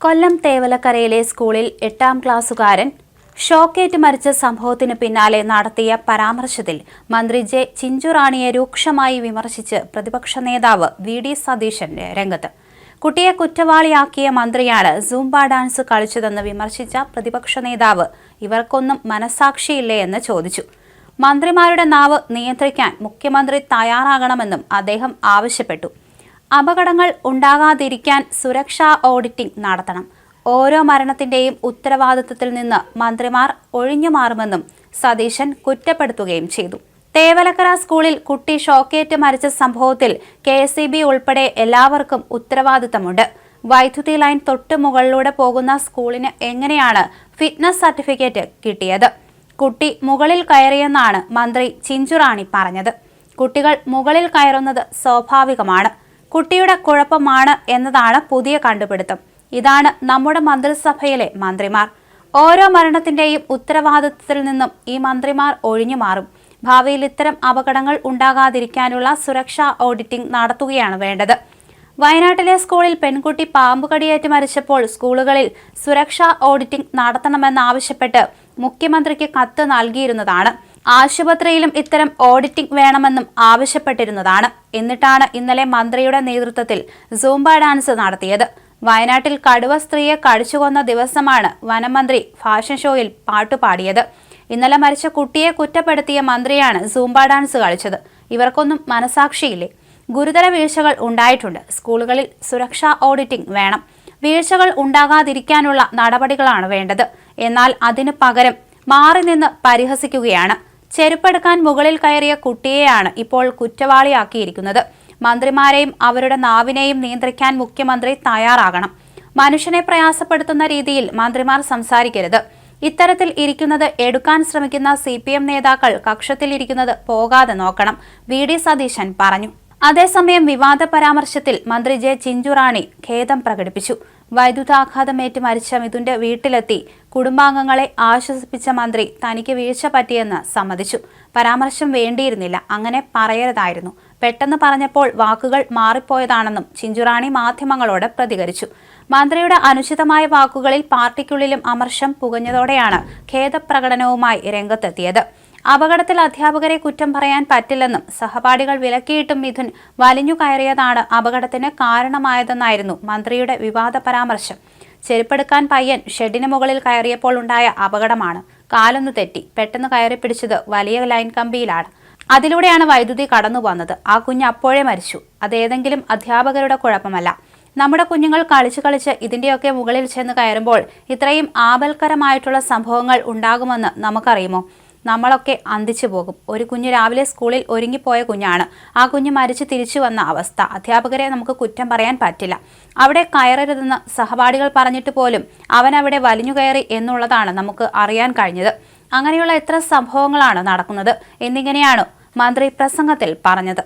കൊല്ലം തേവലക്കരയിലെ സ്കൂളിൽ എട്ടാം ക്ലാസ്സുകാരൻ ഷോക്കേറ്റ് മരിച്ച സംഭവത്തിന് പിന്നാലെ നടത്തിയ പരാമർശത്തിൽ മന്ത്രി ജെ ചിഞ്ചുറാണിയെ രൂക്ഷമായി വിമർശിച്ച് പ്രതിപക്ഷ നേതാവ് വി ഡി സതീശൻ രംഗത്ത്. കുട്ടിയെ കുറ്റവാളിയാക്കിയ മന്ത്രിയാണ് സൂംബ ഡാൻസ് കളിച്ചതെന്ന് വിമർശിച്ച പ്രതിപക്ഷ നേതാവ് ഇവർക്കൊന്നും മനസാക്ഷിയില്ലേ എന്ന് ചോദിച്ചു. മന്ത്രിമാരുടെ നാവ് നിയന്ത്രിക്കാൻ മുഖ്യമന്ത്രി തയ്യാറാകണമെന്നും അദ്ദേഹം ആവശ്യപ്പെട്ടു. അപകടങ്ങൾ ഉണ്ടാകാതിരിക്കാൻ സുരക്ഷാ ഓഡിറ്റിംഗ് നടത്തണം. ഓരോ മരണത്തിന്റെയും ഉത്തരവാദിത്വത്തിൽ നിന്ന് മന്ത്രിമാർ ഒഴിഞ്ഞു മാറുമെന്നും സതീശൻ കുറ്റപ്പെടുത്തുകയും ചെയ്തു. തേവലക്കര സ്കൂളിൽ കുട്ടി ഷോക്കേറ്റ് മരിച്ച സംഭവത്തിൽ കെ ഉൾപ്പെടെ എല്ലാവർക്കും ഉത്തരവാദിത്തമുണ്ട്. വൈദ്യുതി ലൈൻ തൊട്ട് മുകളിലൂടെ പോകുന്ന സ്കൂളിന് എങ്ങനെയാണ് ഫിറ്റ്നസ് സർട്ടിഫിക്കറ്റ് കിട്ടിയത്? കുട്ടി മുകളിൽ കയറിയെന്നാണ് മന്ത്രി ചിഞ്ചുറാണി പറഞ്ഞത്. കുട്ടികൾ മുകളിൽ കയറുന്നത് സ്വാഭാവികമാണ്. കുട്ടിയുടെ കുഴപ്പമാണ് എന്നതാണ് പുതിയ കണ്ടുപിടുത്തം. ഇതാണ് നമ്മുടെ മന്ത്രിസഭയിലെ മന്ത്രിമാർ. ഓരോ മരണത്തിന്റെയും ഉത്തരവാദിത്വത്തിൽ നിന്നും ഈ മന്ത്രിമാർ ഒഴിഞ്ഞു മാറും. ഭാവിയിൽ ഇത്തരം അപകടങ്ങൾ ഉണ്ടാകാതിരിക്കാനുള്ള സുരക്ഷാ ഓഡിറ്റിംഗ് നടത്തുകയാണ് വേണ്ടത്. വയനാട്ടിലെ സ്കൂളിൽ പെൺകുട്ടി പാമ്പ് കടിയേറ്റ് മരിച്ചപ്പോൾ സ്കൂളുകളിൽ സുരക്ഷാ ഓഡിറ്റിംഗ് നടത്തണമെന്നാവശ്യപ്പെട്ട് മുഖ്യമന്ത്രിക്ക് കത്ത് നൽകിയിരുന്നതാണ്. ആശുപത്രിയിലും ഇത്തരം ഓഡിറ്റിംഗ് വേണമെന്നും ആവശ്യപ്പെട്ടിരുന്നതാണ്. എന്നിട്ടാണ് ഇന്നലെ മന്ത്രിയുടെ നേതൃത്വത്തിൽ സൂംബ ഡാൻസ് നടത്തിയത്. വയനാട്ടിൽ കടുവ സ്ത്രീയെ കടിച്ചുകൊന്ന ദിവസമാണ് വനമന്ത്രി ഫാഷൻ ഷോയിൽ പാട്ടുപാടിയത്. ഇന്നലെ മരിച്ച കുട്ടിയെ കുറ്റപ്പെടുത്തിയ മന്ത്രിയാണ് സൂംബ ഡാൻസ് കളിച്ചത്. ഇവർക്കൊന്നും മനസാക്ഷിയില്ലേ? ഗുരുതര വീഴ്ചകൾ ഉണ്ടായിട്ടുണ്ട്. സ്കൂളുകളിൽ സുരക്ഷാ ഓഡിറ്റിംഗ് വേണം. വീഴ്ചകൾ ഉണ്ടാകാതിരിക്കാനുള്ള നടപടികളാണ് വേണ്ടത്. എന്നാൽ അതിനു പകരം മാറി നിന്ന് പരിഹസിക്കുകയാണ്. ചെരുപ്പെടുക്കാൻ മുകളിൽ കയറിയ കുട്ടിയെയാണ് ഇപ്പോൾ കുറ്റവാളിയാക്കിയിരിക്കുന്നത്. മന്ത്രിമാരെയും അവരുടെ നാവിനെയും നിയന്ത്രിക്കാൻ മുഖ്യമന്ത്രി തയ്യാറാകണം. മനുഷ്യനെ പ്രയാസപ്പെടുത്തുന്ന രീതിയിൽ മന്ത്രിമാർ സംസാരിക്കരുത്. ഇത്തരത്തിൽ ഇരിക്കുന്നത് എടുക്കാൻ ശ്രമിക്കുന്ന സി പി എം നേതാക്കൾ കക്ഷത്തിൽ ഇരിക്കുന്നത് പോകാതെ നോക്കണം വി ഡി സതീശൻ പറഞ്ഞു. അതേസമയം വിവാദ പരാമർശത്തിൽ മന്ത്രി ജെ ചിഞ്ചുറാണി ഖേദം പ്രകടിപ്പിച്ചു. വൈദ്യുതാഘാതമേറ്റ് മരിച്ച മിഥുന്റെ വീട്ടിലെത്തി. കുടുംബാംഗങ്ങളെ ആശ്വസിപ്പിച്ച മന്ത്രി തനിക്ക് വീഴ്ച പറ്റിയെന്ന് സമ്മതിച്ചു. പരാമർശം വേണ്ടിയിരുന്നില്ല. അങ്ങനെ പറയരുതായിരുന്നു. പെട്ടെന്ന് പറഞ്ഞപ്പോൾ വാക്കുകൾ മാറിപ്പോയതാണെന്നും ചിഞ്ചുറാണി മാധ്യമങ്ങളോട് പ്രതികരിച്ചു. മന്ത്രിയുടെ അനുചിതമായ വാക്കുകളിൽ പാർട്ടിക്കുള്ളിലും അമർഷം പുകഞ്ഞതോടെയാണ് ഖേദപ്രകടനവുമായി രംഗത്തെത്തിയത്. അപകടത്തിൽ അധ്യാപകരെ കുറ്റം പറയാൻ പറ്റില്ലെന്നും സഹപാഠികൾ വിലക്കിയിട്ടും മിഥുൻ വലിഞ്ഞു കയറിയതാണ് അപകടത്തിന് കാരണമായതെന്നായിരുന്നു മന്ത്രിയുടെ വിവാദ പരാമർശം. ചെരുപ്പെടുക്കാൻ പയ്യൻ ഷെഡിന് മുകളിൽ കയറിയപ്പോൾ ഉണ്ടായ അപകടമാണ്. കാലൊന്നു തെറ്റി. പെട്ടെന്ന് കയറി പിടിച്ചത് വലിയ ലൈൻ കമ്പിയിലാണ്. അതിലൂടെയാണ് വൈദ്യുതി കടന്നു വന്നത്. ആ കുഞ്ഞ് അപ്പോഴേ മരിച്ചു. അതേതെങ്കിലും അധ്യാപകരുടെ കുഴപ്പമല്ല. നമ്മുടെ കുഞ്ഞുങ്ങൾ കളിച്ച് കളിച്ച് ഇതിന്റെയൊക്കെ മുകളിൽ ചെന്ന് കയറുമ്പോൾ ഇത്രയും ആപൽക്കരമായിട്ടുള്ള സംഭവങ്ങൾ ഉണ്ടാകുമെന്ന് നമുക്കറിയുമോ? നമ്മളൊക്കെ അന്തിച്ചു പോകും. ഒരു കുഞ്ഞ് രാവിലെ സ്കൂളിൽ ഒരുങ്ങിപ്പോയ കുഞ്ഞാണ്. ആ കുഞ്ഞ് മരിച്ച് തിരിച്ചു വന്ന അവസ്ഥ. അധ്യാപകരെ നമുക്ക് കുറ്റം പറയാൻ പറ്റില്ല. അവിടെ കയറരുതെന്ന് സഹപാഠികൾ പറഞ്ഞിട്ട് പോലും അവൻ അവിടെ വലിഞ്ഞു കയറി എന്നുള്ളതാണ് നമുക്ക് അറിയാൻ കഴിഞ്ഞത്. അങ്ങനെയുള്ള എത്ര സംഭവങ്ങളാണ് നടക്കുന്നത് എന്നിങ്ങനെയാണ് മന്ത്രി പ്രസംഗത്തിൽ പറഞ്ഞത്.